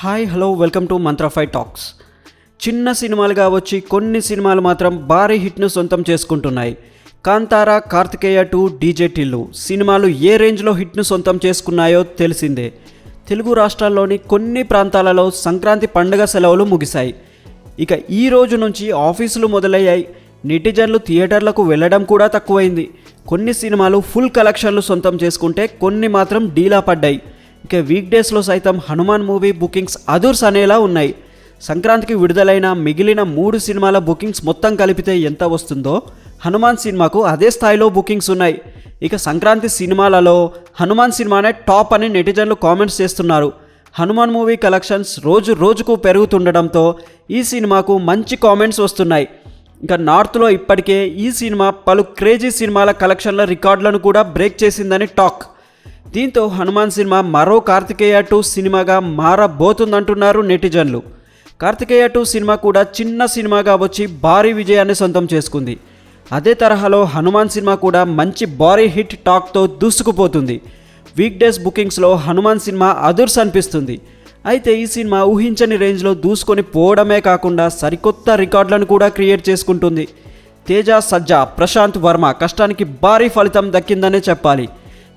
Hi hello welcome to Mantrafy talks. చిన్న సినిమాలుగా వచ్చి కొన్ని సినిమాలు మాత్రం భారీ హిట్ను సొంతం చేసుకుంటున్నాయి. కాంతారా కార్తికేయ టూ డీజే టిల్లు సినిమాలు ఏ రేంజ్లో హిట్ను సొంతం చేసుకున్నాయో తెలిసిందే. తెలుగు రాష్ట్రాల్లోని కొన్ని ప్రాంతాలలో సంక్రాంతి పండుగ సెలవులు ముగిశాయి. ఇక ఈ రోజు నుంచి ఆఫీసులు మొదలయ్యాయి. నెటిజన్లు థియేటర్లకు వెళ్ళడం కూడా తక్కువైంది. కొన్ని సినిమాలు ఫుల్ కలెక్షన్లు సొంతం చేసుకుంటే కొన్ని మాత్రం డీలా పడ్డాయి. ఇక వీక్ డేస్లో సైతం హనుమాన్ మూవీ బుకింగ్స్ అదుర్స్ అనేలా ఉన్నాయి. సంక్రాంతికి విడుదలైన మిగిలిన మూడు సినిమాల బుకింగ్స్ మొత్తం కలిపితే ఎంత వస్తుందో హనుమాన్ సినిమాకు అదే స్థాయిలో బుకింగ్స్ ఉన్నాయి. ఇక సంక్రాంతి సినిమాలలో హనుమాన్ సినిమానే టాప్ అని నెటిజన్లు కామెంట్స్ చేస్తున్నారు. హనుమాన్ మూవీ కలెక్షన్స్ రోజు రోజుకు పెరుగుతుండడంతో ఈ సినిమాకు మంచి కామెంట్స్ వస్తున్నాయి. ఇంకా నార్త్లో ఇప్పటికే ఈ సినిమా పలు క్రేజీ సినిమాల కలెక్షన్ల రికార్డులను కూడా బ్రేక్ చేసిందని టాక్. దీంతో హనుమాన్ సినిమా మరో కార్తికేయ టూ సినిమాగా మారబోతుందంటున్నారు నెటిజన్లు. కార్తికేయ టూ సినిమా కూడా చిన్న సినిమాగా వచ్చి భారీ విజయాన్ని సొంతం చేసుకుంది. అదే తరహాలో హనుమాన్ సినిమా కూడా మంచి భారీ హిట్ టాక్తో దూసుకుపోతుంది. వీక్ డేస్ బుకింగ్స్లో హనుమాన్ సినిమా అదుర్స్ అనిపిస్తుంది. అయితే ఈ సినిమా ఊహించని రేంజ్లో దూసుకొని పోవడమే కాకుండా సరికొత్త రికార్డులను కూడా క్రియేట్ చేసుకుంటుంది. తేజ సజ్జా ప్రశాంత్ వర్మ కష్టానికి భారీ ఫలితం దక్కిందనే చెప్పాలి.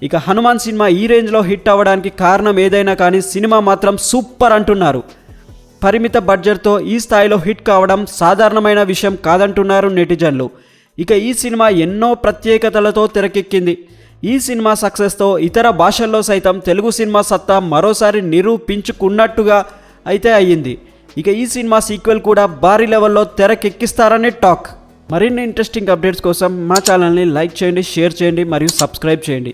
ఇక హనుమాన్ సినిమా ఈ రేంజ్లో హిట్ అవ్వడానికి కారణం ఏదైనా కానీ సినిమా మాత్రం సూపర్ అంటున్నారు. పరిమిత బడ్జెట్తో ఈ స్థాయిలో హిట్ కావడం సాధారణమైన విషయం కాదంటున్నారు నెటిజన్లు. ఇక ఈ సినిమా ఎన్నో ప్రత్యేకతలతో తెరకెక్కింది. ఈ సినిమా సక్సెస్తో ఇతర భాషల్లో సైతం తెలుగు సినిమా సత్తా మరోసారి నిరూపించుకున్నట్టుగా అయితే అయ్యింది. ఇక ఈ సినిమా సీక్వెల్ కూడా భారీ లెవెల్లో తెరకెక్కిస్తారనే టాక్. మరిన్ని ఇంట్రెస్టింగ్ అప్డేట్స్ కోసం మా ఛానల్ని లైక్ చేయండి షేర్ చేయండి మరియు సబ్స్క్రైబ్ చేయండి.